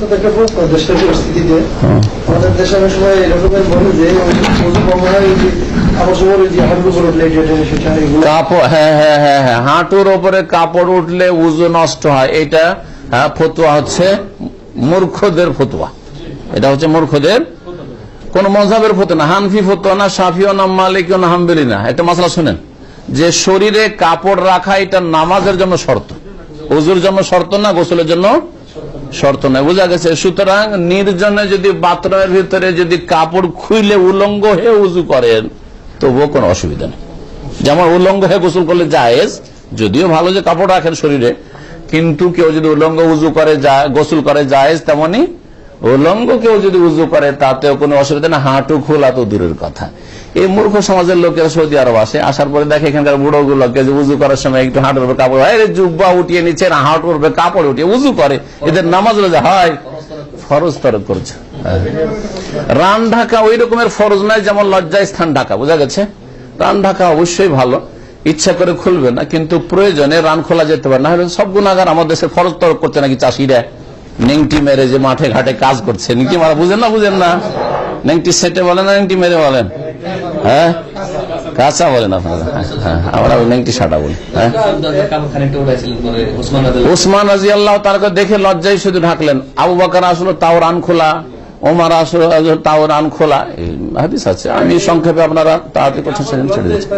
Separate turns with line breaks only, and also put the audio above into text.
হাঁটুর
কাপড় হ্যাঁ হ্যাঁ হ্যাঁ ওপরে কাপড় উঠলে উজু নষ্ট হয়। এটা ফতুয়া হচ্ছে মূর্খদের ফতুয়া। এটা হচ্ছে মূর্খদের, কোন মজাবের ফতো না। হানফি ফতুয়া না সাফিও না, মালিকও না, হাম্বেলি না। একটা মশলা শুনেন। যে শরীরে কাপড় রাখা এটা নামাজের জন্য শর্ত। উজুর জন্য শর্ত না, গোসলের জন্য শর্ত নয় বোঝা গেছে? সুতরাং নির্জনে যদি বাথরুমের ভিতরে যদি কাপড় খুইলে উলঙ্গ হয়ে উজু করেন, তবুও কোনো অসুবিধা নেই। যেমন উলঙ্গ হয়ে গোসল করলে জায়েজ, যদিও ভালো যে কাপড় রাখেন শরীরে, কিন্তু কেউ যদি উলঙ্গ উজু করে গোসল করে জায়েজ, তেমনি উলঙ্গ কেউ যদি উজু করে, তাতেও কোনো অসুবিধা না হাঁটু খোলা তো দূরের কথা। এই মূর্খ সমাজের লোকেরা সৌদি আরব আসে, আসার পরে দেখে এখানকার বুড়ো গুলোকে উজু করার সময় একটু হাঁটুর উপর কাপড় হয় জুব্বা উঠিয়ে নিচ্ছে না হাঁটুর উপর কাপড় উঠিয়ে উজু করে। এদের নামাজ রোজা হয়। ফরজ তরক করছে। রান ঢাকা ওই রকমের ফরজ নয়, যেমন লজ্জায় স্থান ঢাকা, বোঝা গেছে? রান ঢাকা অবশ্যই ভালো। ইচ্ছা করে খুলবে না, কিন্তু প্রয়োজনে রান খোলা যেতে পারে। না সব গুণাগার আমাদের দেশে ফরজ তরক করছে নাকি চাষিরা? নেংটি মেরে যে মাঠে ঘাটে কাজ করছে। নেংটি মারা বুঝেন না বুঝেন না? নেংটি সেটে বলেন না, নেংটি মেরে বলেন? হ্যাঁ? কাঁচা বলেন আপনারা। হ্যাঁ আমরা নেংটি সাটা বলি। হ্যাঁ?
ওসমান
রাজি আল্লাহ তারকে দেখে লজ্জায় শুধু ঢাকলেন। আবু বাকার আসলো তাও রান খোলা। ওমার আসলো তাও রান খোলা আছে। আমি সংক্ষেপে আপনারা তাড়াতাড়ি কথা ছেড়ে দিচ্ছি।